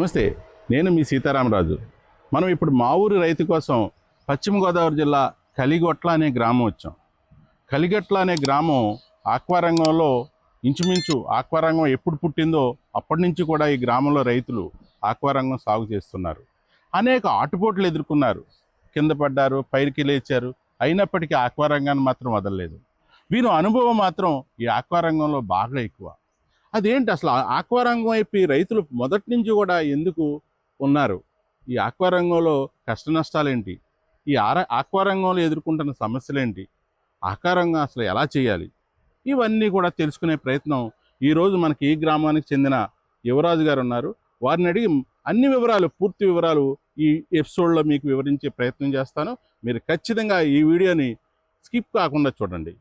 నమస్తే నేను మీ సీతారామరాజు. మనం ఇప్పుడు మా ఊరి రైతు కోసం పశ్చిమ గోదావరి జిల్లా కలిగొట్ల అనే గ్రామం వచ్చాం. కలిగట్ల అనే గ్రామం ఆక్వారంగంలో ఇంచుమించు ఆక్వారంగం ఎప్పుడు పుట్టిందో అప్పటి నుంచి కూడా ఈ గ్రామంలో రైతులు ఆక్వారంగం సాగు చేస్తున్నారు. అనేక ఆటుపోట్లు ఎదుర్కొన్నారు. కింద పడ్డారు పైరుకి లేచారు. అయినప్పటికీ ఆక్వారంగాన్ని మాత్రం వదలలేదు. వీరు అనుభవం మాత్రం ఈ ఆక్వారంగంలో బాగా ఎక్కువ. అదేంటి అసలు ఆక్వారంగం వైపు ఈ రైతులు మొదటి నుంచి కూడా ఎందుకు ఉన్నారు? ఈ ఆక్వారంగంలో కష్ట నష్టాలేంటి? ఈ ఆర ఆక్వారంగంలో ఎదుర్కొంటున్న సమస్యలేంటి? ఆకారంగా అసలు ఎలా చేయాలి? ఇవన్నీ కూడా తెలుసుకునే ప్రయత్నం ఈరోజు మనకి ఈ గ్రామానికి చెందిన యువరాజు గారు ఉన్నారు. వారిని అడిగి అన్ని వివరాలు పూర్తి వివరాలు ఈ ఎపిసోడ్లో మీకు వివరించే ప్రయత్నం చేస్తాను. మీరు ఖచ్చితంగా ఈ వీడియోని స్కిప్ కాకుండా చూడండి.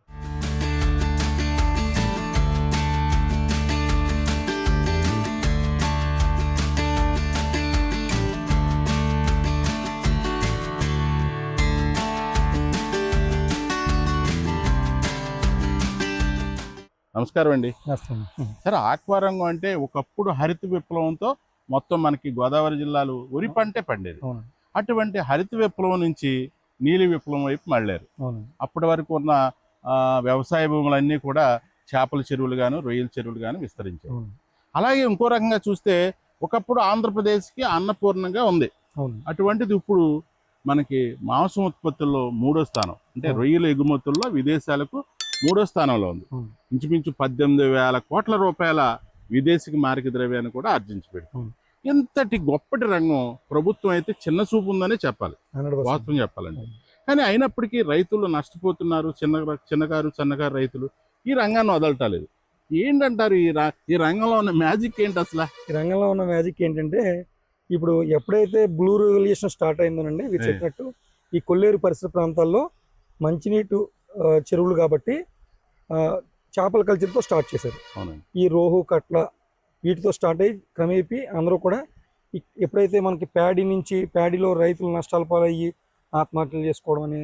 నమస్కారం అండి. సరే ఆక్వారంగం అంటే ఒకప్పుడు హరిత విప్లవంతో మొత్తం మనకి గోదావరి జిల్లాలో వరి పంటే పండేది. అటువంటి హరిత విప్లవం నుంచి నీలి విప్లవం వైపు మళ్ళారు. అప్పటి వరకు ఉన్న వ్యవసాయ భూములన్నీ కూడా చేపల చెరువులు గాను రొయ్యల చెరువులు గాను విస్తరించాయి. అలాగే ఇంకో రకంగా చూస్తే ఒకప్పుడు ఆంధ్రప్రదేశ్కి అన్నపూర్ణంగా ఉంది. అటువంటిది ఇప్పుడు మనకి మాంసం ఉత్పత్తుల్లో మూడో స్థానం. అంటే. రొయ్యల ఎగుమతుల్లో విదేశాలకు మూడో స్థానంలో ఉంది. ఇంచుమించు పద్దెనిమిది వేల కోట్ల రూపాయల విదేశీ మారక ద్రవ్యాన్ని కూడా ఆర్జించి పెడుతుంది. ఇంతటి గొప్పటి రంగం ప్రభుత్వం అయితే చిన్న చూపు ఉందనే చెప్పాలి వాస్తవం చెప్పాలండి అవును. కానీ అయినప్పటికీ రైతులు నష్టపోతున్నారు చిన్న చిన్నకారు చిన్నకారు రైతులు ఈ రంగాన్ని వదలటలేదు ఏంటంటారు ఈ రా ఈ రంగంలో ఉన్న మ్యాజిక్ ఏంటి అసలు ఈ రంగంలో ఉన్న మ్యాజిక్ ఏంటంటే ఇప్పుడు ఎప్పుడైతే బ్లూ రెవల్యూషన్ స్టార్ట్ అయిందోనండి మీరు. చెప్పినట్టు ఈ కొల్లేరు పరిసర ప్రాంతాల్లో మంచినీటి చెరువులు కాబట్టి చేపల కల్చర్తో స్టార్ట్ చేశారు. ఈ రోహు కట్ల వీటితో స్టార్ట్ అయ్యి క్రమేపీ అందరూ కూడా ఎప్పుడైతే మనకి ప్యాడీ నుంచి ప్యాడీలో రైతులు నష్టాల పాలయ్యి ఆత్మహత్యలు చేసుకోవడం అని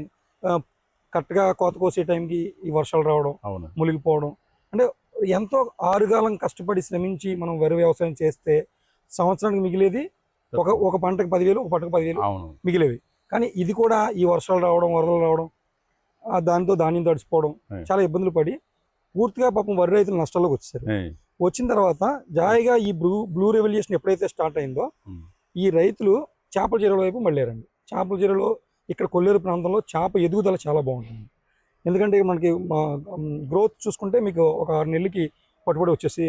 కరెక్ట్గా కోత కోసే టైంకి ఈ వర్షాలు రావడం అవును. మునిగిపోవడం అంటే ఎంతో ఆరుగాలం కష్టపడి శ్రమించి మనం వరి వ్యవసాయం చేస్తే సంవత్సరానికి మిగిలేది ఒక ఒక పంటకు పదివేలు ఒక పంటకు పదివేలు అవును. మిగిలేవి. కానీ ఇది కూడా ఈ వర్షాలు రావడం వరదలు రావడం ఆ దానితో ధాన్యం తడిచిపోవడం. చాలా ఇబ్బందులు పడి పూర్తిగా పాపం వరి రైతులు నష్టాల్లోకి వచ్చేసారు. వచ్చిన తర్వాత జాయిగా ఈ బ్లూ బ్లూ రెవల్యూషన్ ఎప్పుడైతే స్టార్ట్ అయిందో. ఈ రైతులు చేపల చెరువుల వైపు మళ్ళారండి చేపల చెరువులో ఇక్కడ కొల్లేరు ప్రాంతంలో చేప ఎదుగుదల చాలా బాగుంటుంది ఎందుకంటే మనకి గ్రోత్ చూసుకుంటే మీకు ఒక ఆరు నెలలకి పట్టుబడి వచ్చేసి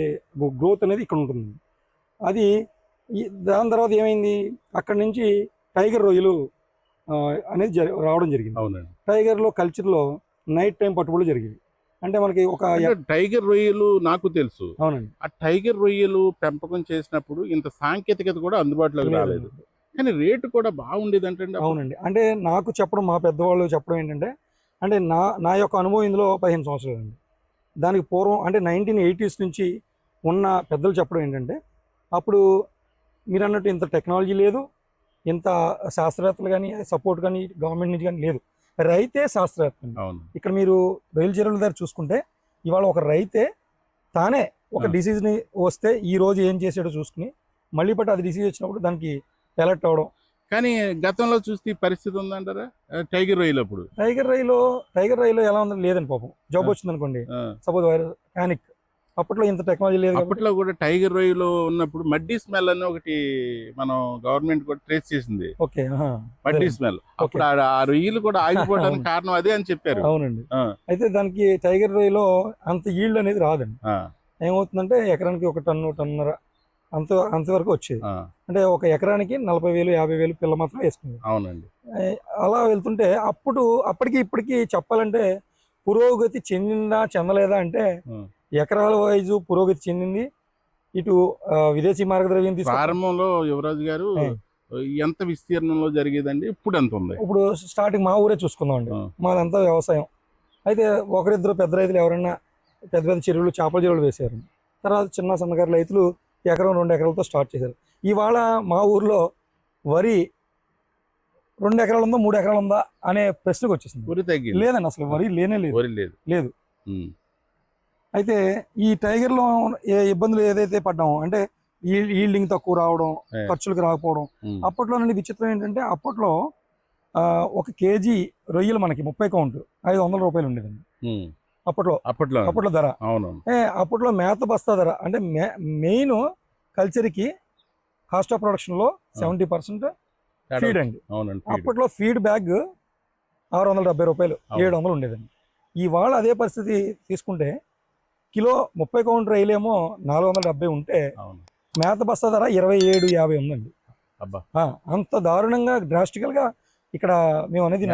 గ్రోత్ అనేది ఇక్కడ ఉంటుంది అది దాని తర్వాత ఏమైంది అక్కడి నుంచి టైగర్ రొయ్యలు అనేది జరి రావడం జరిగింది. అవునండి. టైగర్లో కల్చర్లో నైట్ టైం పట్టుబడులు జరిగింది అంటే మనకి ఒక టైగర్ రొయ్యలు నాకు తెలుసు. అవునండి. ఆ టైగర్ రొయ్యలు పెంపకం చేసినప్పుడు ఇంత సాంకేతికత కూడా అందుబాటులోకి రాలేదు. కానీ రేటు కూడా బాగుండేది అంటే అవునండి. అంటే నాకు చెప్పడం మా పెద్దవాళ్ళు చెప్పడం ఏంటంటే అంటే నా నా యొక్క అనుభవం ఇందులో పదిహేను సంవత్సరాలు అండి. దానికి పూర్వం అంటే నైన్టీన్ ఎయిటీస్ నుంచి ఉన్న పెద్దలు చెప్పడం ఏంటంటే అప్పుడు మీరు అన్నట్టు ఇంత టెక్నాలజీ లేదు ఇంత శాస్త్రవేత్తలు కానీ సపోర్ట్ కానీ గవర్నమెంట్ నుంచి కానీ లేదు. రైతే శాస్త్రవేత్త. ఇక్కడ మీరు రైలు చెరువుల దగ్గర చూసుకుంటే ఇవాళ ఒక రైతే తానే ఒక. డిసీజ్ని వస్తే ఈ రోజు ఏం చేసాడో చూసుకుని మళ్ళీ పట్టి అది డిసీజ్ వచ్చినప్పుడు దానికి అలర్ట్ అవ్వడం. కానీ గతంలో చూస్తే పరిస్థితి ఉందంటారా? టైగర్ రొయ్యలు అప్పుడు. టైగర్ రైలో టైగర్ రైలో ఎలా ఉందని లేదండి పాపం. జాబ్ వచ్చింది అనుకోండి సపోజ్ వైరస్ ప్యానిక్. అప్పట్లో ఇంత టెక్నాలజీ లేదు అప్పట్లో కూడా టైగర్ రొయ్యలు ఉన్నప్పుడు మడ్డీ స్మెల్ అని ఒకటి మనం గవర్నమెంట్ కూడా ట్రేస్ చేసింది. ఓకే. మడ్డీ. స్మెల్. అప్పుడు ఆ రొయ్యలు కూడా ఆగిపోవడానికి. కారణం అదే అని చెప్పారు. అవునండి. అయితే దానికి టైగర్ రైలో అంత ఈల్డ్ అనేది రాదండి. ఏమవుతుందంటే ఎకరానికి ఒక టన్ను టన్నున్నర అంత అంతవరకు వచ్చేది. అంటే ఒక ఎకరానికి నలభై వేలు యాభై వేలు పిల్ల మాత్రం వేసుకుంది అవునండి. అలా వెళ్తుంటే అప్పుడు అప్పటికి ఇప్పటికి చెప్పాలంటే పురోగతి చెందిందా చెందలేదా అంటే. ఎకరాల వైజు పురోగతి చెందింది. ఇటు విదేశీ మార్గద్రవ్యం ప్రారంభంలో యువరాజు గారు. ఎంత విస్తీర్ణంలో జరిగేదండి? ఇప్పుడు ఎంత ఉంది ఇప్పుడు స్టార్టింగ్ మా ఊరే చూసుకుందాం అండి. మాదంతా వ్యవసాయం. అయితే ఒకరిద్దరు పెద్ద రైతులు ఎవరైనా పెద్ద పెద్ద చెరువులు చేపల చెరువులు వేశారు. తర్వాత చిన్న సన్నకారు రైతులు ఎకరం రెండు ఎకరాలతో స్టార్ట్ చేశారు. ఇవాళ మా ఊర్లో వరి రెండు ఎకరాలు ఉందా మూడు ఎకరాలు ఉందా అనే ప్రశ్నకు వచ్చేసింది వరి లేదండి అసలు వరి లేనే లేదు. వరి లేదు. లేదు. అయితే ఈ టైగర్లో ఏ ఇబ్బందులు ఏదైతే పడ్డామో అంటే ఈల్డింగ్ తక్కువ రావడం. ఖర్చులకు రాకపోవడం అప్పట్లో నుండి విచిత్రం ఏంటంటే అప్పట్లో ఒక కేజీ రొయ్యలు మనకి ముప్పై కౌంట్ ఐదు వందల రూపాయలు ఉండేదండి. అప్పట్లో. అప్పట్లో. అప్పట్లో ధర. అవును ఏ, అప్పట్లో మేత బస్తా ధర అంటే మే మెయిన్ కల్చర్కి కాస్ట్ ఆఫ్ ప్రొడక్షన్లో సెవెంటీ పర్సెంట్ ఫీడ్ అండి. అప్పట్లో ఫీడ్ బ్యాగ్ ఆరు వందల డెబ్బై రూపాయలు. ఏడు వందలు ఉండేదండి. ఇవాళ అదే పరిస్థితి తీసుకుంటే కిలో ముప్పై కౌంటర్ రైలేమో నాలుగు వందల డెబ్బై ఉంటే మేత బస్తా ధర ఇరవై ఏడు యాభై ఉందండి. అంత దారుణంగా డ్రాస్టికల్గా ఇక్కడ మేము అనేది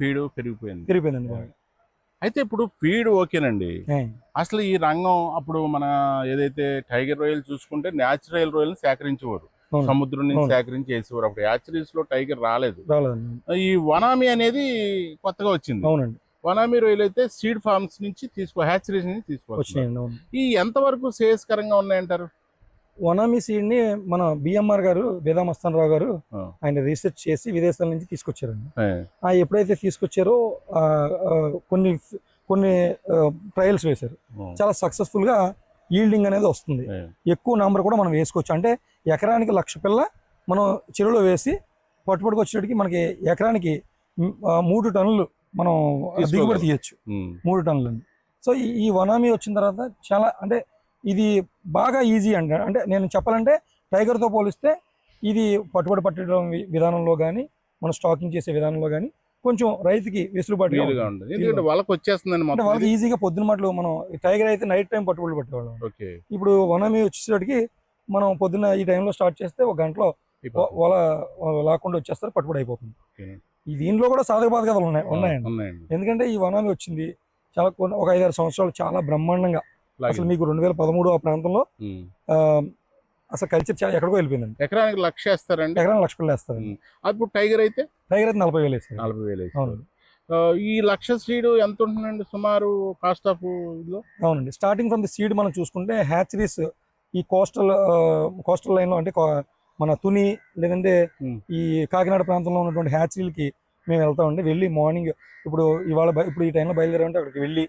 ఫీడ్ పెరిగిపోయింది. పెరిగిపోయిందండి బాగా అయితే ఇప్పుడు ఫీడ్ ఓకేనండి. అసలు ఈ రంగం అప్పుడు మన ఏదైతే టైగర్ రొయ్యలు చూసుకుంటే న్యాచురల్ రొయ్యలు సేకరించేవారు. సముద్రం నుంచి. సేకరించి వేసేవారు అప్పుడు యాచరీస్లో టైగర్ రాలేదు. ఈ వనామి అనేది కొత్తగా వచ్చింది. అవునండి. వనామి రొయ్యలు అయితే సీడ్ ఫార్మ్స్ నుంచి తీసుకో హ్యాచరీస్ నుంచి తీసుకోవచ్చు. ఈ ఎంతవరకు శ్రేయస్కరంగా ఉన్నాయంటారు? వనామీ సీడ్ని మన బిఎంఆర్ గారు వేదామస్తాన్ రావు గారు. ఆయన రీసెర్చ్ చేసి విదేశాల నుంచి తీసుకొచ్చారండి. ఆ ఎప్పుడైతే తీసుకొచ్చారో కొన్ని కొన్ని ట్రయల్స్ వేశారు. చాలా సక్సెస్ఫుల్గా ఈల్డింగ్ అనేది వస్తుంది. ఎక్కువ నంబర్ కూడా మనం వేసుకోవచ్చు. అంటే ఎకరానికి లక్ష పిల్ల మనం చెరువులో వేసి పట్టుబడికి వచ్చేటికి మనకి ఎకరానికి మూడు టన్నులు మనం. దిగుబడి తీయచ్చు మూడు టన్నులు సో ఈ వనామీ వచ్చిన తర్వాత చాలా అంటే ఇది బాగా ఈజీ అంట అంటే నేను చెప్పాలంటే టైగర్తో పోలిస్తే ఇది పట్టుబడి పట్టడం విధానంలో కానీ మనం స్టాకింగ్ చేసే విధానంలో కానీ కొంచెం రైతుకి. ఉంటుంది ఎందుకంటే వాళ్ళకి వచ్చేస్తుందండి అంటే వాళ్ళకి ఈజీగా పొద్దున మాటలు మనం టైగర్ అయితే నైట్ టైం పట్టుబడి పట్టేవాళ్ళం ఓకే ఇప్పుడు వనమి వచ్చేసరికి మనం పొద్దున్న ఈ టైంలో స్టార్ట్ చేస్తే ఒక గంటలో వల లాక్కుండా వచ్చేస్తారు పట్టుబడి అయిపోతుంది. ఈ దీనిలో కూడా సాధక బాధకాలు ఉన్నాయి ఉన్నాయండి. ఉన్నాయండి. ఎందుకంటే ఈ వనామి వచ్చింది చాలా కొన్ని ఒక ఐదారు సంవత్సరాలు చాలా బ్రహ్మాండంగా. అసలు మీకు రెండు వేల పదమూడు ఆ ప్రాంతంలో అసలు కల్చర్ చాలా ఎక్కడికో వెళ్ళిపోయిందండి. ఎకరానికి లక్ష వేస్తారండి? ఎకరానికి లక్ష పిల్లలు వేస్తారు. ఉమ్. అప్పుడు టైగర్ అయితే? టైగర్ అయితే నలభై వేలు వేస్తారు. నలభై వేలు. అవును ఈ లక్ష సీడ్ ఎంత ఉంటుందండి సుమారు కాస్ట్ ఆఫ్ ఇదిలో? అవునండి. స్టార్టింగ్ ఫ్రమ్ ది సీడ్ మనం చూసుకుంటే హ్యాచరీస్ ఈ కోస్టల్ కోస్టల్ లైన్లో అంటే మన తుని లేదంటే. ఈ కాకినాడ ప్రాంతంలో ఉన్నటువంటి హ్యాచరీలకి మేము వెళ్తామండి వెళ్ళి మార్నింగ్ ఇప్పుడు ఇవాళ ఇప్పుడు ఈ టైంలో బయలుదేరామంటే అక్కడికి వెళ్ళి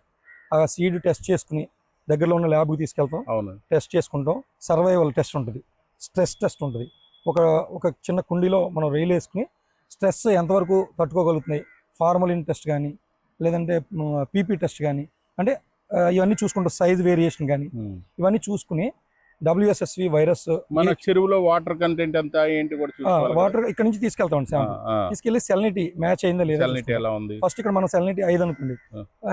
ఆ సీడ్ టెస్ట్ చేసుకుని దగ్గరలో ఉన్న ల్యాబ్కి తీసుకెళ్తాం. అవును. టెస్ట్ చేసుకుంటాం. సర్వైవల్ టెస్ట్ ఉంటుంది. స్ట్రెస్ టెస్ట్ ఉంటుంది. ఒక ఒక చిన్న కుండీలో మనం రైలు వేసుకుని స్ట్రెస్ ఎంతవరకు తట్టుకోగలుగుతున్నాయి? ఫార్మలిన్ టెస్ట్ కానీ లేదంటే పీపీ టెస్ట్ కానీ అంటే ఇవన్నీ చూసుకుంటాం. సైజ్ వేరియేషన్ కానీ. ఇవన్నీ చూసుకుని డబ్ల్యూఎస్ఎస్వి వైరస్ మన చెరువులో వాటర్ కంటెంట్ ఎంత ఏంటి కూడా వాటర్ ఇక్కడ నుంచి తీసుకెళ్తామండి శాంపుల్ తీసుకెళ్ళి సెల్నిటీ మ్యాచ్ అయిందా లేదా సెలనిటీ ఎలా ఉంది? ఫస్ట్ ఇక్కడ మన సెల్నిటీ ఐదు అనుకోండి.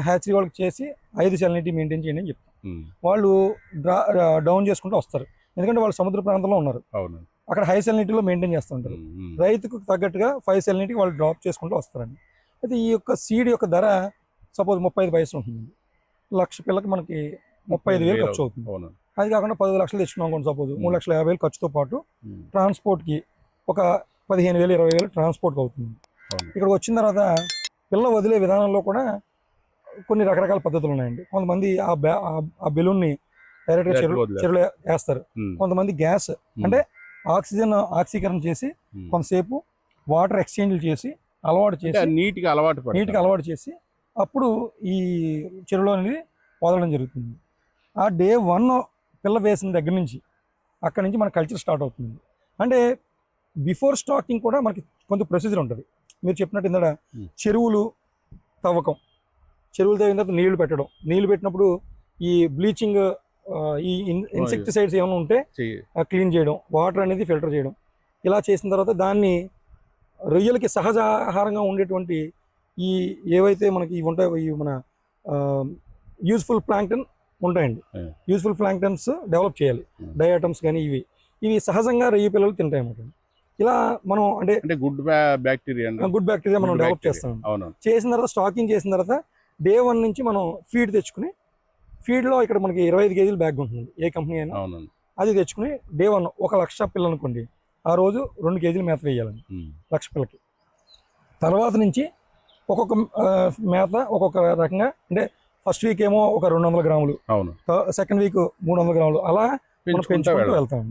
హ్యాచరీ వాళ్ళకి చేసి ఐదు సెల్నిటీ మెయింటైన్ చేయండి అని చెప్తాం. వాళ్ళు డౌన్ చేసుకుంటూ వస్తారు. ఎందుకంటే వాళ్ళు సముద్ర ప్రాంతంలో ఉన్నారు. అక్కడ హై సెల్నిటీలో మెయింటైన్ చేస్తూ ఉంటారు. ఉమ్, ఉమ్. రైతుకు తగ్గట్టుగా ఫైవ్ సెల్నిటీకి వాళ్ళు డ్రాప్ చేసుకుంటూ వస్తారండి. అయితే ఈ యొక్క సీడ్ యొక్క ధర సపోజ్ ముప్పై ఐదు పైసలు ఉంటుంది. లక్ష పిల్లకి మనకి ముప్పై ఐదు వేలు ఖర్చు అవుతుంది. అది కాకుండా పది లక్షలు తెచ్చుకున్నాం అనుకోండి సపోజ్ మూడు లక్షల యాభై వేలు ఖర్చుతో పాటు. ట్రాన్స్పోర్ట్కి ఒక పదిహేను వేలు ఇరవై వేలు ట్రాన్స్పోర్ట్కి అవుతుంది. ఇక్కడికి వచ్చిన తర్వాత పిల్ల వదిలే విధానంలో కూడా కొన్ని రకరకాల పద్ధతులు ఉన్నాయండి కొంతమంది ఆ బ్యా ఆ- బెలూన్ని డైరెక్ట్గా చెరువు. చెరువులో వేస్తారు. కొంతమంది గ్యాస్. అంటే ఆక్సిజన్ ఆక్సీకరణ చేసి. కొంతసేపు వాటర్ ఎక్స్చేంజ్లు చేసి అలవాటు చేసి నీటికి అలవాటు. నీటికి అలవాటు చేసి అప్పుడు ఈ చెరువులో అనేది వదలడం జరుగుతుంది ఆ డే వన్ పిల్ల వేసిన దగ్గర నుంచి అక్కడి నుంచి మన కల్చర్ స్టార్ట్ అవుతుంది. అంటే బిఫోర్ స్టాకింగ్ కూడా మనకి కొంత ప్రొసీజర్ ఉంటుంది. మీరు చెప్పినట్టు Hmm. చెరువులు తవ్వకం. చెరువులు తవ్విన తర్వాత నీళ్ళు పెట్టడం. నీళ్ళు పెట్టినప్పుడు ఈ బ్లీచింగ్ ఈ ఇన్సెక్టిసైడ్స్ ఏమైనా ఉంటే. క్లీన్ చేయడం వాటర్ అనేది ఫిల్టర్ చేయడం. ఇలా చేసిన తర్వాత దాన్ని రొయ్యలకి సహజ ఆహారంగా ఉండేటువంటి ఈ ఏవైతే మనకి ఇవి ఉంటాయో ఈ మన యూస్ఫుల్ ప్లాంక్టన్ ఉంటాయండి. యూస్ఫుల్ ప్లాంక్టన్స్ డెవలప్ చేయాలి. డయాటమ్స్ కానీ ఇవి. ఇవి సహజంగా రొయ్య పిల్లలు తింటాయి అన్నమాట. ఇలా మనం అంటే అంటే గుడ్ బ్యాక్టీరియా గుడ్ బ్యాక్టీరియా మనం డెవలప్. చేస్తాం. చేసిన తర్వాత స్టాకింగ్ చేసిన తర్వాత డే వన్ నుంచి మనం ఫీడ్ తెచ్చుకుని ఫీడ్లో ఇక్కడ మనకి ఇరవై ఐదు కేజీల బ్యాగ్ ఉంటుంది ఏ కంపెనీ అయినా అది తెచ్చుకుని డే వన్ ఒక లక్ష పిల్లలు అనుకోండి ఆ రోజు రెండు కేజీలు మేత వేయాలండి. లక్ష పిల్లకి తర్వాత నుంచి ఒక్కొక్క మేత ఒక్కొక్క రకంగా అంటే ఫస్ట్ వీక్ ఏమో ఒక రెండు వందల గ్రాములు. అవును. సెకండ్ వీక్ మూడు వందల గ్రాములు. అలా పెంచుకుంటా. వెళ్తాం.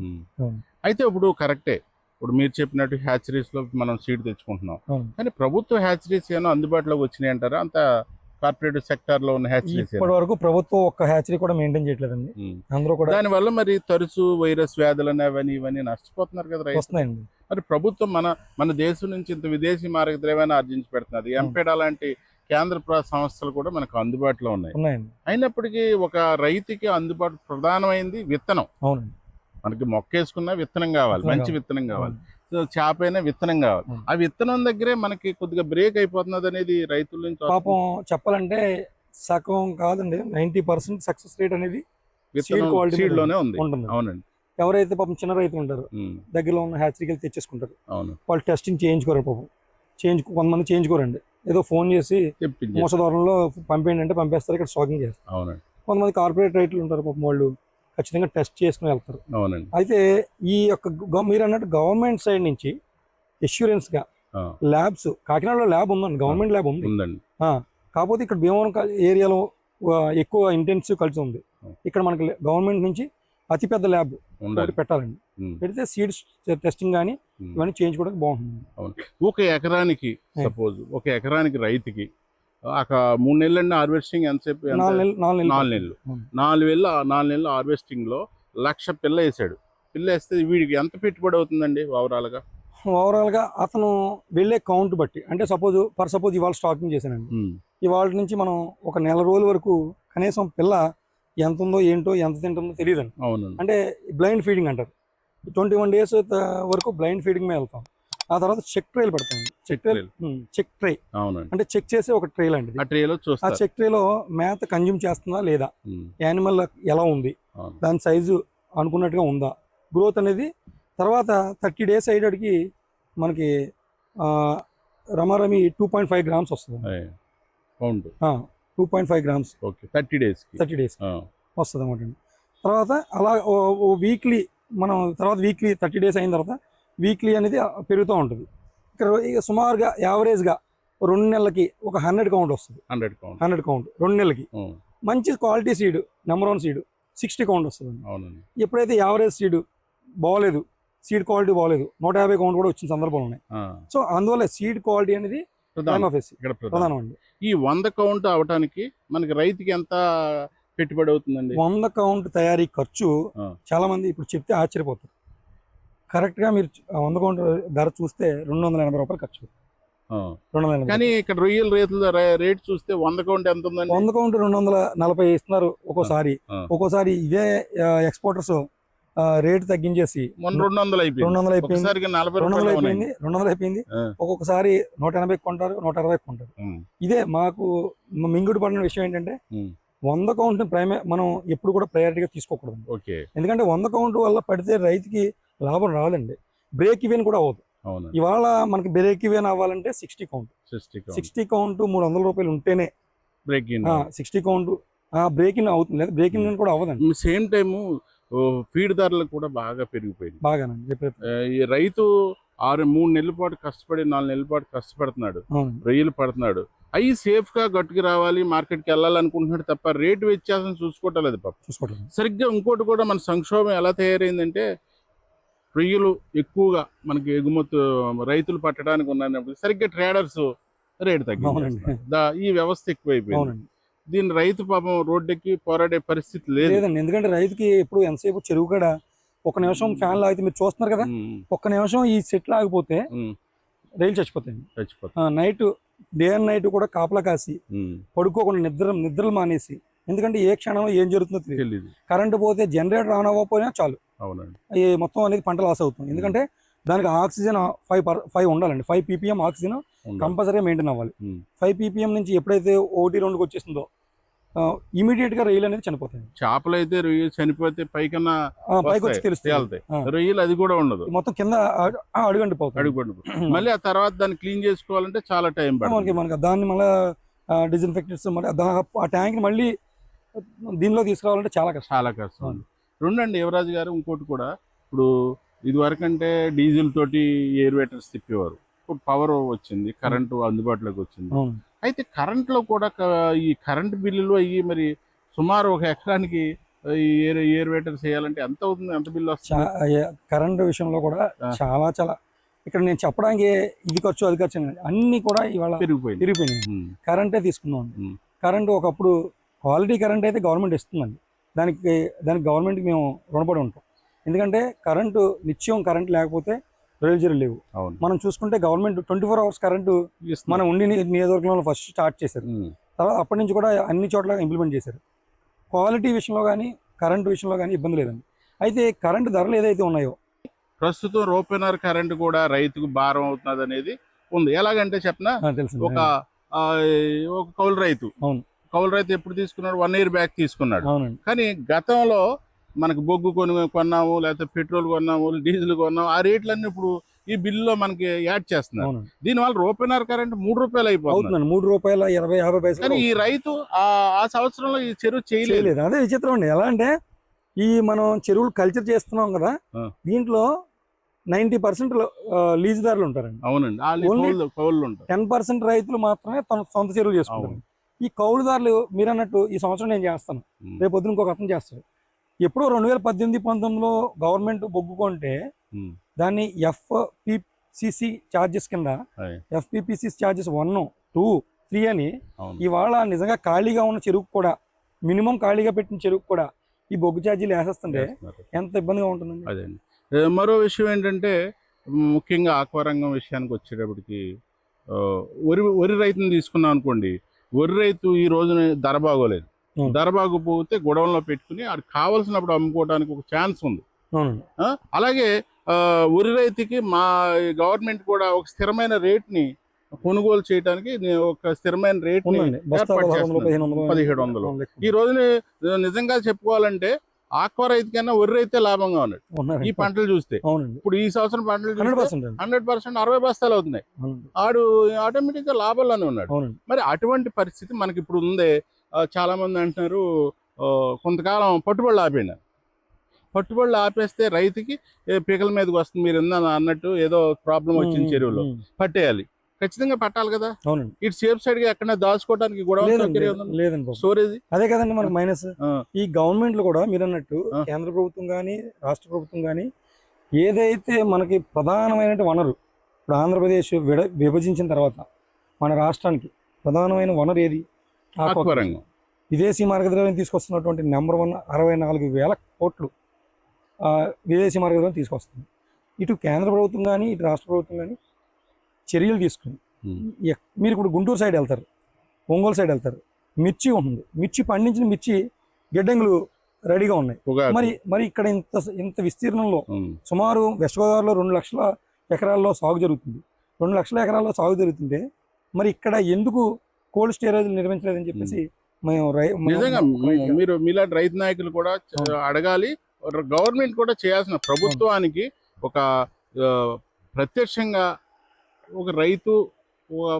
అయితే ఇప్పుడు కరెక్టే. ఇప్పుడు మీరు చెప్పినట్టు హ్యాచరీస్లో మనం సీడ్ తెచ్చుకుంటున్నాం. కానీ ప్రభుత్వ హ్యాచరీస్ ఏమో అందుబాటులోకి వచ్చినాయి అంటారా? అంత కార్పొరేట్ సెక్టార్లో ఉన్న హ్యాచరీస్ ఇప్పటి వరకు ప్రభుత్వం ఒక్క హ్యాచరీ కూడా మెయింటైన్ చేయట్లేదండి. అందరూ కూడా దాని వల్ల మరి తరచు వైరస్ వ్యాధులు అవన్నీ ఇవన్నీ నష్టపోతున్నారు కదా వస్తున్నాయండి. మరి ప్రభుత్వం మన మన దేశం నుంచి ఇంత విదేశీ మార్గ ద్రవ్యాన్ని ఆర్జించి పెడుతున్నది ఎంపేడా లాంటి కేంద్ర సంస్థలు కూడా మనకు అందుబాటులో ఉన్నాయి. అయినప్పటికీ ఒక రైతుకి అందుబాటు ప్రధానమైంది విత్తనం. అవునండి. మనకి మొక్క వేసుకున్న విత్తనం కావాలి మంచి విత్తనం కావాలి. చేప అయినా విత్తనం కావాలి. ఆ విత్తనం దగ్గరే మనకి కొద్దిగా బ్రేక్ అయిపోతున్నది అనేది రైతుల నుంచి పాపం చెప్పాలంటే సగం కాదండి నైన్టీ పర్సెంట్ సక్సెస్ రేట్ అనేది లోనే ఉంది. అవునండి. ఎవరైతే పాపం చిన్న రైతులు ఉంటారు దగ్గరలో ఉన్న హ్యాచరీకి వెళ్ళి తెచ్చేసుకుంటారు. అవును. వాళ్ళు టెస్టింగ్ చేయించుకోరు పాపం. చేయించు కొంతమంది చేయించుకోరండి. ఏదో ఫోన్ చేసి మోసదారంలో పంపేయండి అంటే పంపేస్తారు ఇక్కడ స్టాకింగ్ చేస్తారు. అవునండి. కొంతమంది కార్పొరేట్ రైతులు ఉంటారు పాపం వాళ్ళు ఖచ్చితంగా టెస్ట్ చేసుకుని వెళ్తారు. అవునండి. అయితే ఈ యొక్క మీరు అన్నట్టు గవర్నమెంట్ సైడ్ నుంచి assurance గా ల్యాబ్స్ కాకినాడలో ల్యాబ్ ఉందండి గవర్నమెంట్ ల్యాబ్ ఉంది. కాకపోతే ఇక్కడ భీమవరం ఏరియాలో ఎక్కువ ఇంటెన్సివ్ కల్చర్ ఉంది. ఇక్కడ మనకి గవర్నమెంట్ నుంచి అతిపెద్ద ల్యాబ్. ఒకటి పెట్టాలండి. పెడితే సీడ్స్ టెస్టింగ్ కానీ. ఇవన్నీ చేయించుకోవడానికి బాగుంటుంది. ఒక ఎకరానికి. సపోజ్ ఒక ఎకరానికి రైతుకి ఒక మూడు నెలలండి హార్వెస్టింగ్ ఎంతసేపు ఎంత? నాలుగు నెలలు నాలుగు అవును. వేలు నాలుగు నెలలు హార్వెస్టింగ్లో లక్ష పిల్ల వేసాడు. పిల్ల వేస్తే వీడికి ఎంత పెట్టుబడి అవుతుందండి ఓవరాల్గా? ఓవరాల్గా అతను వెళ్ళే కౌంట్ బట్టి అంటే సపోజ్ ఫర్ సపోజ్ ఇవాళ స్టాకింగ్ చేశానండి. ఇవాళ నుంచి మనం ఒక నెల రోజుల వరకు కనీసం పిల్ల ఎంత ఉందో ఏంటో ఎంత తింటుందో తెలియదండి. అవునండి. అంటే బ్లైండ్ ఫీడింగ్ అంటారు. ట్వంటీ వన్ డేస్ వరకు బ్లైండ్ ఫీడింగ్ మీద వెళ్తాం. ఆ తర్వాత చెక్ ట్రైల్ పెడతాం. చెక్ ట్రైల్ చెక్ ట్రై అవునండి. అంటే చెక్ చేసే ఒక ట్రైల్ అండి. ఆ ట్రేలో ఆ చూస్తారు. చెక్ ట్రేలో మేత కన్జ్యూమ్ చేస్తుందా లేదా? యానిమల్ ఎలా ఉంది. దాని సైజు అనుకున్నట్టుగా ఉందా? గ్రోత్ అనేది తర్వాత థర్టీ డేస్ అయ్యేటికి మనకి రమారమి టూ పాయింట్ ఫైవ్ గ్రామ్స్ వస్తుంది. Pound two point five grams. Okay thirty days thirty days వస్తుంది అనమాట తర్వాత అలా వీక్లీ మనం తర్వాత వీక్లీ థర్టీ డేస్ అయిన తర్వాత వీక్లీ అనేది పెరుగుతూ ఉంటుంది. ఇక్కడ ఇక సుమారుగా యావరేజ్గా రెండు నెలలకి ఒక హండ్రెడ్ కౌంట్ వస్తుంది. హండ్రెడ్ పౌండ్ హండ్రెడ్ కౌంట్ రెండు నెలలకి. మంచి quality seed number one seed sixty count వస్తుంది అవునండి. ఎప్పుడైతే యావరేజ్ సీడ్ బాగోలేదు సీడ్ క్వాలిటీ బాగోలేదు నూట యాభై కౌంట్ కూడా వచ్చిన సందర్భాలు ఉన్నాయి. సో అందువల్ల సీడ్ క్వాలిటీ అనేది ఇక్కడ ప్రధానం. ప్రధానం అండి. ఈ వంద కౌంట్ అవటానికి మనకి రైతుకి ఎంత పెట్టుబడి అవుతుందండి? వంద కౌంట్ తయారీ ఖర్చు. చాలా మంది ఇప్పుడు చెప్తే ఆశ్చర్యపోతారు. కరెక్ట్గా మీరు ఆ వంద కౌంట్ ధర చూస్తే రెండు వందల ఎనభై రూపాయలు ఖర్చు కానీ ఇక్కడ రొయ్యల రేట్ల రేట్ చూస్తే వంద కౌంట్ ఎంత ఉందండి వంద కౌంట్ రెండు వందల నలభై ఇస్తున్నారు ఒక్కోసారి. ఒక్కోసారి ఇదే ఎక్స్పోర్టర్స్ రేట్ తగ్గించేసి రెండు వందలు అయిపోయింది. రెండు వందలు అయిపోయింది. రెండు వందలు అయిపోయింది. రెండు వందలు అయిపోయింది. ఆ. ఒక్కొక్కసారి నూట ఎనభై కొంటారు నూట అరవై కొంటారు. ఇదే మాకు మింగుడు పడిన విషయం ఏంటంటే వంద కౌంట్ ప్రైమే మనం ఎప్పుడు కూడా ప్రయారిటీగా తీసుకోకూడదు ఎందుకంటే వంద కౌంట్ వల్ల పడితే రైతుకి లాభం రాదండి. బ్రేక్ ఈవెన్ కూడా అవ్వదు. ఇవాళ మనకి బ్రేక్ ఈవెన్ అవ్వాలంటే సిక్స్టీ కౌంట్ సిక్స్టీ కౌంట్ మూడు వందల రూపాయలు ఉంటేనే break sixty count break in అవుతుంది. లేదా బ్రేక్ ఇన్ కూడా అవ్వదండి. సేమ్ టైము ఫీడ్ ధరలు కూడా బాగా పెరిగిపోయింది బాగానండి ఈ రైతు ఆరు మూడు నెలల పాటు కష్టపడి నాలుగు నెలల పాటు కష్టపడుతున్నాడు. రొయ్యలు పడుతున్నాడు. అవి సేఫ్గా గట్టుకు రావాలి మార్కెట్కి వెళ్ళాలనుకుంటున్నాడు తప్ప రేటు వ్యత్యాసం చూసుకోవటం లేదు పాప సరిగ్గా ఇంకోటి కూడా మన సంక్షోభం ఎలా తయారైందంటే రొయ్యలు ఎక్కువగా మనకి ఎగుమతి రైతులు పట్టడానికి ఉన్నప్పుడు సరిగ్గా ట్రేడర్స్ రేటు తగ్గింది ఈ వ్యవస్థ ఎక్కువైపోయింది. దీని రైతు పాపం రోడ్డెక్కి పోరాడే పరిస్థితి లేదు. లేదండి ఎందుకంటే రైతుకి ఎప్పుడు ఎంతసేపు చెరువు కాడ ఒక నిమిషం ఫ్యాన్ లాగితే మీరు చూస్తున్నారు కదా ఒక్క నిమిషం ఈ సెట్ లాగిపోతే ఉమ్, రైలు చచ్చిపోతాయండి చచ్చిపోతుంది నైట్ డే అండ్ నైట్ కూడా కాపలా కాసి పడుకోకుండా నిద్ర నిద్రలు మానేసి ఎందుకంటే ఏ క్షణంలో ఏం జరుగుతుందో తెలియదు. కరెంటు పోతే జనరేటర్ ఆన్ అవ్వకపోయినా చాలు. అవునండి. మొత్తం అనేది పంట లాస్ అవుతుంది. ఎందుకంటే దానికి ఆక్సిజన్ ఫైవ్ పర్ ఫైవ్ ఉండాలండి. Five PPM oxygen. కంపల్సరీగా మెయింటైన్ అవ్వాలి. ఫైవ్ పీపీఎం నుంచి ఎప్పుడైతే ఒకటి రెండుకి వచ్చేస్తుందో ఇమీడియట్గా రైలు అనేది చనిపోతాయి. చేపలు అయితే రొయ్య చనిపోతే పైకన్నా పైకి వచ్చి ఆ. రొయ్యలు అది కూడా ఉండదు. మొత్తం కింద అడు- ఆ, అడుగంటి పోతుంది. అడుగు మళ్ళీ ఆ తర్వాత దాన్ని క్లీన్ చేసుకోవాలంటే చాలా టైం మనకి మనకి దాన్ని మళ్ళీ డిజిన్ఫెక్టెంట్స్ మరి దా- ఆ ట్యాంక్ మళ్ళీ దీనిలో తీసుకురావాలంటే చాలా కష్టం. చాలా కష్టం రెండండి యువరాజు గారు ఇంకోటి కూడా. ఇప్పుడు ఇది వరకంటే డీజిల్ తోటి ఎయిర్వేటర్స్ తిప్పేవారు. ఇప్పుడు పవర్ వచ్చింది కరెంటు అందుబాటులోకి వచ్చింది. అయితే కరెంట్లో కూడా ఈ కరెంట్ బిల్లులు అయ్యి మరి సుమారు ఒక ఎకరానికి ఈ ఎయిర్ ఎయిర్వేటర్స్ వేయాలంటే ఎంత అవుతుంది? ఎంత బిల్లు వస్తుంది? కరెంట్ విషయంలో కూడా. చాలా చాలా. ఇక్కడ నేను చెప్పడానికి ఇది ఖర్చు అది ఖర్చు. అన్ని కూడా ఇవాళ పెరిగిపోయింది తిరిగిపోయినాయి ఉమ్, కరెంటే తీసుకున్నాం. కరెంట్ ఒకప్పుడు క్వాలిటీ కరెంట్ అయితే గవర్నమెంట్ ఇస్తుందండి. దానికి దానికి గవర్నమెంట్కి మేము రుణపడి ఉంటాం. ఎందుకంటే కరెంటు నిత్యం కరెంట్ లేకపోతే ప్రయోజనం లేవు. అవును. మనం చూసుకుంటే government twenty four hours current. మనం ఉండి నియోజకవర్గంలో ఫస్ట్ స్టార్ట్ చేశారు. తర్వాత అప్పటి నుంచి కూడా అన్ని చోట్ల ఇంప్లిమెంట్ చేశారు. క్వాలిటీ విషయంలో కానీ కరెంటు విషయంలో కానీ ఇబ్బంది లేదండి. అయితే కరెంటు ధరలు ఏదైతే ఉన్నాయో ప్రస్తుతం రూపెనర్ కరెంట్ కూడా రైతుకు భారం అవుతున్నది అనేది ఉంది. ఎలాగంటే చెప్పనా? ఒక ఒక కౌలు రైతు. అవును. కౌలు రైతు ఎప్పుడు తీసుకున్నాడు? వన్ ఇయర్ బ్యాక్ తీసుకున్నాడు. అవునండి. కానీ గతంలో మనకు బొగ్గు కొని కొన్నాము లేకపోతే పెట్రోల్ కొన్నాము డీజిల్ కొన్నాము ఆ రేట్లన్నీ ఇప్పుడు ఈ బిల్లులో మనకి యాడ్ చేస్తున్నారు. దీనివల్ల రూపెనర్ కరెంట్ మూడు రూపాయలు అయిపోతుంది. మూడు రూపాయల ఇరవై యాభై పైసలు కానీ ఈ రైతు ఆ సంవత్సరంలో ఈ చెరువు చేయలేదు. అదే విచిత్రం అండి. ఎలా అంటే ఈ మనం చెరువులు కల్చర్ చేస్తున్నాం కదా. దీంట్లో నైంటీ పర్సెంట్ లీజుదారులు ఉంటారండి. అవునండి. టెన్ పర్సెంట్ రైతులు మాత్రమే తన సొంత చెరువులు చేసుకుంటారు. ఈ కౌలుదారులు మీరు అన్నట్టు ఈ సంవత్సరం నేను చేస్తాను. రేపు పొద్దున ఇంకొక అతను చేస్తాడు. ఎప్పుడో రెండు వేల పద్దెనిమిది పంతొమ్మిదిలో గవర్నమెంట్ బొగ్గు కొంటే ఉమ్. దాన్ని ఎఫ్పిసిసి ఛార్జెస్ కింద అయ్. FPPC charges one two three అని ఇవాళ నిజంగా ఖాళీగా ఉన్న చెరువు కూడా మినిమం ఖాళీగా పెట్టిన చెరువు కూడా ఈ బొగ్గు ఛార్జీలు వేసేస్తుంటే. ఎంత ఇబ్బందిగా ఉంటుందండి అదండి ఏ, మరో విషయం ఏంటంటే ముఖ్యంగా ఆక్వారంగం విషయానికి వచ్చేటప్పటికి వరి వరి రైతుని తీసుకున్నాం అనుకోండి వరి రైతు ఈ రోజున ధర బాగోలేదు ధర బాగోపోతే గొడవల్లో పెట్టుకుని అది కావలసినప్పుడు అమ్ముకోవడానికి ఒక ఛాన్స్ ఉంది. అలాగే వరి రైతుకి మా గవర్నమెంట్ కూడా ఒక స్థిరమైన రేట్ని కొనుగోలు చేయడానికి ఒక స్థిరమైన రేట్ పదిహేడు వందలు. ఈ రోజున నిజంగా చెప్పుకోవాలంటే ఆక్వా రైతు కన్నా వరి రైతే లాభంగా ఉన్నాడు. ఈ పంటలు చూస్తే. ఇప్పుడు ఈ సంవత్సరం పంటలు హండ్రెడ్ పర్సెంట్ అరవై బస్తాలు అవుతున్నాయి. ఆడు ఆటోమేటిక్గా లాభాల్లోనే ఉన్నాడు. మరి అటువంటి పరిస్థితి మనకి ఇప్పుడు ఉంది. ఆ, చాలా మంది అంటున్నారు కొంతకాలం పట్టుబడులు ఆపేయండి. పట్టుబడులు ఆపేస్తే రైతుకి పీకల మీదకి వస్తుంది మీరు ఇందా అన్నట్టు ఏదో ప్రాబ్లం వచ్చింది చెరువులో. పట్టేయాలి. ఖచ్చితంగా పట్టాలి కదా. అవునండి. ఇటు సేఫ్ సైడ్గా ఎక్కడ దాచుకోవడానికి బాబు. స్టోరేజ్? అదే కదండి మనకు మైనస్. ఈ గవర్నమెంట్లు కూడా మీరు అన్నట్టు. కేంద్ర ప్రభుత్వం కానీ రాష్ట్ర ప్రభుత్వం కానీ ఏదైతే మనకి ప్రధానమైన వనరు ఇప్పుడు ఆంధ్రప్రదేశ్ విడ విభజించిన తర్వాత మన రాష్ట్రానికి ప్రధానమైన వనరు ఏది. ఆక్వారంగం విదేశీ మార్గద్రవ్యం తీసుకొస్తున్నటువంటి నెంబర్ వన్ అరవై నాలుగు వేల కోట్లు విదేశీ మార్గద్రవ్యం తీసుకొస్తుంది. ఇటు కేంద్ర ప్రభుత్వం కానీ ఇటు రాష్ట్ర ప్రభుత్వం కానీ చర్యలు తీసుకుని మీరు ఇప్పుడు గుంటూరు సైడ్ వెళ్తారు ఒంగోలు సైడ్ వెళ్తారు మిర్చి ఉంటుంది. మిర్చి పండించిన మిర్చి గిడ్డంగులు రెడీగా ఉన్నాయి. మరి మరి ఇక్కడ ఇంత ఇంత విస్తీర్ణంలో. సుమారు వెస్ట్ గోదావరిలో రెండు లక్షల ఎకరాల్లో సాగు జరుగుతుంది. రెండు లక్షల ఎకరాల్లో సాగు జరుగుతుంటే మరి ఇక్కడ ఎందుకు కోల్డ్ స్టోరేజ్ నిర్మించలేదని చెప్పేసి మేము. నిజంగా మీరు మీలాంటి రైతు నాయకులు కూడా. అడగాలి. గవర్నమెంట్ కూడా చేయాల్సిన ప్రభుత్వానికి ఒక ప్రత్యక్షంగా ఒక రైతు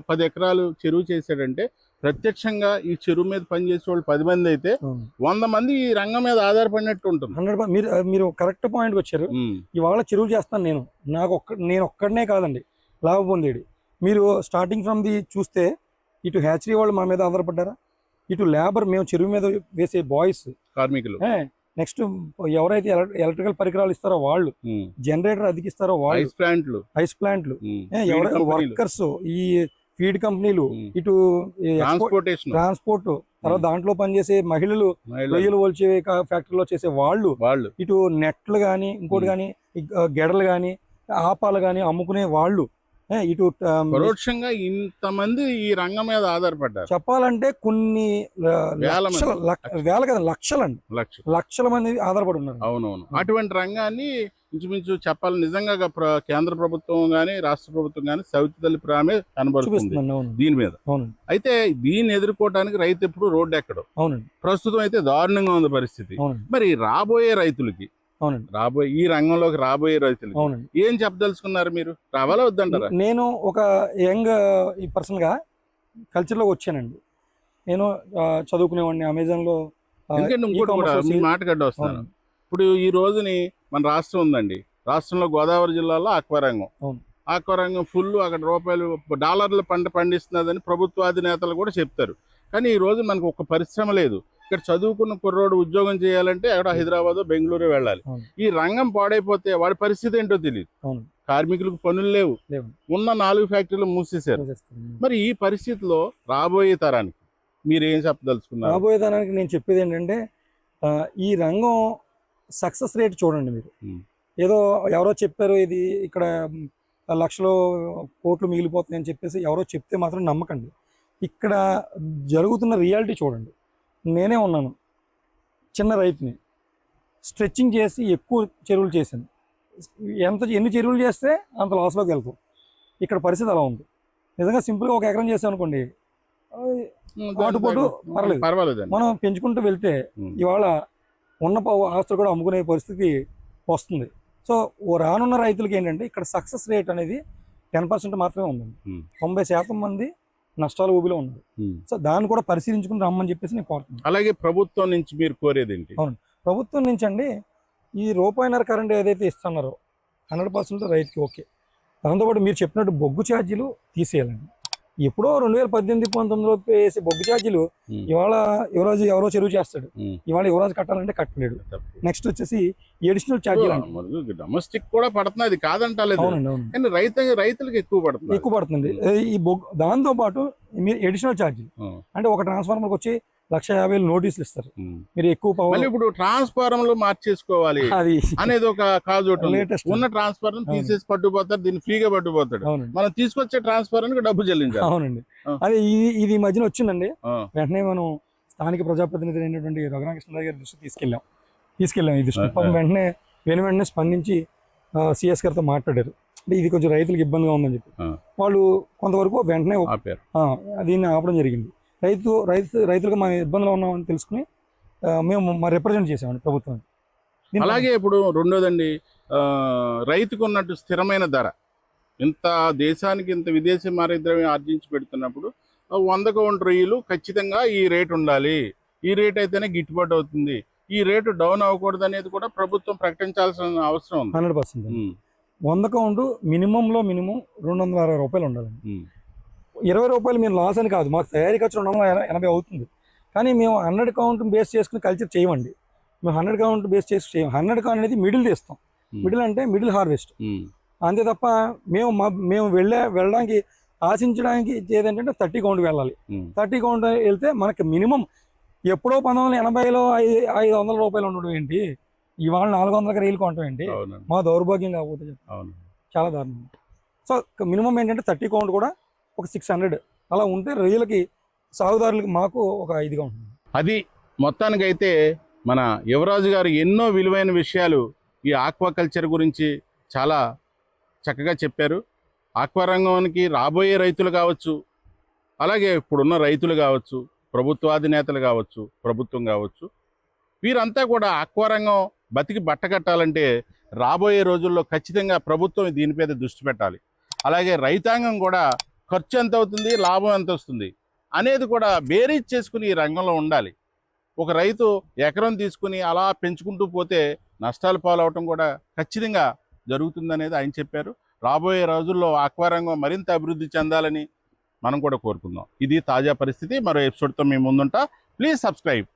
పది ఎకరాలు చెరువు చేశాడంటే ప్రత్యక్షంగా ఈ చెరువు మీద పనిచేసే వాళ్ళు పది మంది అయితే. వంద మంది ఈ రంగం మీద ఆధారపడినట్టు ఉంటుంది. హండ్రెడ్ మీరు మీరు కరెక్ట్ పాయింట్కి వచ్చారు. ఇవాళ చెరువులు చేస్తాను నేను. నాకు ఒక్క నేను ఒక్కడనే కాదండి. లాభ పొందేది. మీరు స్టార్టింగ్ ఫ్రమ్ ది చూస్తే ఇటు హ్యాచరీ వాళ్ళు మా మీద ఆధారపడ్డారా ఇటు లేబర్ మేము చెరువు మీద వేసే బాయ్స్ కార్మికులు నెక్స్ట్ ఎవరైతే ఎల- ఎలక్ట్రికల్ పరికరాలు ఇస్తారో వాళ్ళు. జనరేటర్ అదిగిస్తారో వాళ్ళు ఐస్ ప్లాంట్లు ఐస్ ప్లాంట్లు ఉమ్. ఏ, ఫీడ్ ఎవర కంపెనీలు, వర్కర్స్ ఈ ఫీడ్ కంపెనీలు. ఇటు ట్రాన్స్పోర్ట్ తర్వాత. దాంట్లో పనిచేసే మహిళలు మహిళలు, రొయ్యలు పోల్చే ఫ్యాక్టరీలో చేసే వాళ్ళు వాళ్ళు ఇటు నెట్లు కానీ ఇంకోటి. కానీ గెడలు కానీ ఆపాలు కానీ అమ్ముకునే వాళ్ళు ఇటు పరోక్షంగా ఇంతమంది ఈ రంగం మీద ఆధారపడ్డారు. చెప్పాలంటే కొన్ని వేల. లక్షల కదా లక్షలండి. లక్షల మంది ఆధారపడి ఉన్నారు. అవునవును. అటువంటి రంగాన్ని ఇంచుమించు చెప్పాలి నిజంగా కేంద్ర ప్రభుత్వం కానీ రాష్ట్ర ప్రభుత్వం కానీ సవితి తల్లి ప్రేమే కనబడుతుంది దీని మీద. అయితే దీన్ని ఎదుర్కోవడానికి రైతు ఎప్పుడు రోడ్డు ఎక్కడు. అవునండి. ప్రస్తుతం అయితే దారుణంగా ఉంది పరిస్థితి. మరి రాబోయే రైతులకి అవునండి. రాబోయే ఈ రంగంలోకి రాబోయే రైతులకి అవునండి. ఏం చెప్పదలుచుకున్నారు మీరు? రావాలా వద్దంటారా? నేను ఒక యంగ్ ఈ పర్సన్గా కల్చర్లో వచ్చానండి. నేను చదువుకునేవాడిని అమెజాన్లో ఆ, ఎందుకంటే ఇంకోటి కూడా మీ అవునండి. ఇప్పుడు ఈ రోజుని మన రాష్ట్రం ఉందండి. రాష్ట్రంలో గోదావరి జిల్లాలో ఆక్వారంగం. ఆక్వారంగం ఫుల్ అక్కడ రూపాయలు డాలర్ల పంట పండిస్తున్నదని ప్రభుత్వాధినేతలు కూడా చెప్తారు. కానీ ఈ రోజు మనకు ఒక పరిశ్రమ లేదు. ఇక్కడ చదువుకున్న కుర్రోడు ఉద్యోగం చేయాలంటే అక్కడ హైదరాబాద్ బెంగళూరు వెళ్ళాలి. ఈ రంగం పాడైపోతే వాడి పరిస్థితి ఏంటో తెలియదు. కార్మికులకు పనులు లేవు. ఉన్న నాలుగు ఫ్యాక్టరీలు మూసేశారు. మరి ఈ పరిస్థితిలో రాబోయే తరానికి మీరు ఏం చెప్పదలుచుకున్నారు రాబోయేదానికి నేను చెప్పేది ఏంటంటే ఈ రంగం సక్సెస్ రేట్ చూడండి మీరు. ఏదో ఎవరో చెప్పారు ఇది ఇక్కడ లక్షలు కోట్లు మిగిలిపోతున్నాయి అని చెప్పేసి ఎవరో చెప్తే మాత్రం నమ్మకండి ఇక్కడ జరుగుతున్న రియాలిటీ చూడండి నేనే ఉన్నాను. చిన్న రైతుని. స్ట్రెచ్చింగ్ చేసి ఎక్కువ చెరువులు చేశాను. ఎంత ఎన్ని చెరువులు చేస్తే అంత లాస్లోకి వెళ్తాం. ఇక్కడ పరిస్థితి అలా ఉంది. నిజంగా సింపుల్గా ఒక ఎకరం చేసాం అనుకోండి ఆటుపోటు పర్లేదు. పర్వాలేదండి. మనం పెంచుకుంటూ వెళ్తే. ఇవాళ ఉన్న ఆస్తులు కూడా అమ్ముకునే పరిస్థితి వస్తుంది. సో ఓ రానున్న రైతులకి ఏంటంటే ఇక్కడ సక్సెస్ రేట్ అనేది టెన్ పర్సెంట్ మాత్రమే ఉందండి. ఉమ్. తొంభై శాతం మంది నష్టాల ఊబిలో ఉన్నారు. సో దాన్ని కూడా పరిశీలించుకుని రమ్మని చెప్పేసి నేను కోరుతున్నాను. అలాగే ప్రభుత్వం నుంచి మీరు కోరేది ఏంటి? అవును. ప్రభుత్వం నుంచి అండి ఈ రూపాయిన్నర కరెంట్ ఏదైతే ఇస్తున్నారో హండ్రెడ్ పర్సెంట్ రైతుకి ఓకే. దాంతోపాటు మీరు చెప్పినట్టు బొగ్గు ఛార్జీలు తీసేయాలండి. ఎప్పుడో రెండు వేల పద్దెనిమిది పంతొమ్మిదిలో వేసే బొగ్గు ఛార్జీలు. ఇవాళ యువరాజు ఎవరో చెరువు చేస్తాడు. ఇవాళ యువరాజు కట్టాలంటే కట్టలేడు. నెక్స్ట్ వచ్చేసి ఎడిషనల్ ఛార్జీలు డొమెస్టిక్ కూడా కాదంటలేదు. అవును. కానీ రైతు రైతులకు ఎక్కువ పడుతుంది. ఎక్కువ పడుతుంది. ఈ బొగ్ దాంతో పాటు మీరు ఎడిషనల్ ఛార్జీలు. అంటే ఒక ట్రాన్స్ఫార్మర్కి వచ్చి లక్ష యాభై వేలు నోటీసులు ఇస్తారు. మీరు ఎక్కువ పవర్ ఇప్పుడు ట్రాన్స్ఫార్మర్లు మార్చేసుకోవాలి అది అనేది ఒక కాజ్. లేటెస్ట్ ఉన్న ట్రాన్స్ఫార్మర్ తీసేసి పట్టుకుపోతారు దీన్ని ఫ్రీగా పట్టుకుపోతాడు. మనం తీసుకొచ్చే ట్రాన్స్ఫార్మర్ డబ్బు చెల్లించాలి. అవునండి. అదే ఇది ఇది మధ్యన వచ్చిందండి. వెంటనే మనం స్థానిక ప్రజాప్రతినిధి అయినటువంటి రఘురామకృష్ణరావు గారి దృష్టికి తీసుకెళ్ళాం. తీసుకెళ్ళాం ఈ దృష్టి. వెంటనే వెను వెంటనే స్పందించి సిఎస్ గారితో మాట్లాడారు. అంటే ఇది కొంచెం రైతులకు ఇబ్బందిగా ఉందని చెప్పి. వాళ్ళు కొంతవరకు వెంటనే దీన్ని ఆపడం జరిగింది. రైతు రైతు రైతులకు మనం ఇబ్బందులు ఉన్నామని తెలుసుకుని మేము మా రిప్రజెంట్ చేసామండి ప్రభుత్వాన్ని అలాగే ఇప్పుడు రెండోదండి రైతుకు ఉన్నట్టు స్థిరమైన ధర. ఇంత దేశానికి ఇంత విదేశీ మారద్రవ్యం ఆర్జించి పెడుతున్నప్పుడు వంద కౌంట్ రొయ్యలు ఖచ్చితంగా ఈ రేట్ ఉండాలి. ఈ రేట్ అయితేనే గిట్టుబాటు అవుతుంది. ఈ రేటు డౌన్ అవ్వకూడదు అనేది కూడా ప్రభుత్వం ప్రకటించాల్సిన అవసరం ఉంది. హండ్రెడ్ పర్సెంట్ వంద కౌంట్ మినిమంలో మినిమం రెండు వందల అరవై రూపాయలు ఉండాలండి. ఇరవై రూపాయలు మేము లాస్ అని కాదు. మాకు తయారీ ఖర్చు రెండు వందల ఎన- ఎనభై అవుతుంది. కానీ మేము హండ్రెడ్ కౌంట్ బేస్ చేసుకుని కల్చర్ చేయమండి. మేము హండ్రెడ్ కౌంట్ బేస్ చేసి చేయం. హండ్రెడ్ కౌంట్ అనేది మిడిల్ తీస్తాం. Hmm. మిడిల్ అంటే మిడిల్ హార్వెస్ట్ ఉమ్, అంతే తప్ప మేము మా మేము వెళ్ళే వెళ్ళడానికి ఆశించడానికి ఏదంటే థర్టీ కౌంట్ వెళ్ళాలి. థర్టీ కౌంట్ వెళ్తే మనకి మినిమం ఎప్పుడో పంతొమ్మిది వందల ఎనభైలో ఐదు ఐదు వందల రూపాయలు ఉండడం ఏంటి? ఇవాళ నాలుగు వందలకి రైలు కొనడం ఏంటి? మా దౌర్భాగ్యం కాకపోతే చాలా దారుణం. సో మినిమం ఏంటంటే థర్టీ కౌంట్ కూడా ఒక సిక్స్ హండ్రెడ్. అలా ఉంటే రైతులకి సాగుదారులకి మాకు ఒక ఇదిగా ఉంటుంది. అది మొత్తానికైతే మన యువరాజు గారు ఎన్నో విలువైన విషయాలు ఈ ఆక్వాకల్చర్ గురించి చాలా చక్కగా చెప్పారు. ఆక్వా రంగానికి రాబోయే రైతులు కావచ్చు అలాగే ఇప్పుడున్న రైతులు కావచ్చు ప్రభుత్వాధినేతలు కావచ్చు ప్రభుత్వం కావచ్చు వీరంతా కూడా ఆక్వా రంగం బతికి బట్టకట్టాలంటే రాబోయే రోజుల్లో ఖచ్చితంగా ప్రభుత్వం దీని మీద దృష్టి పెట్టాలి. అలాగే రైతాంగం కూడా ఖర్చు ఎంత అవుతుంది? లాభం ఎంత వస్తుంది? అనేది కూడా బేరీజ్ చేసుకుని ఈ రంగంలో ఉండాలి. ఒక రైతు ఎకరం తీసుకుని అలా పెంచుకుంటూ పోతే నష్టాలు పాలవటం కూడా ఖచ్చితంగా జరుగుతుందనేది ఆయన చెప్పారు. రాబోయే రోజుల్లో ఆక్వా రంగం మరింత అభివృద్ధి చెందాలని మనం కూడా కోరుకుందాం. ఇది తాజా పరిస్థితి. మరో ఎపిసోడ్తో మేము ముందుంటా. Please subscribe.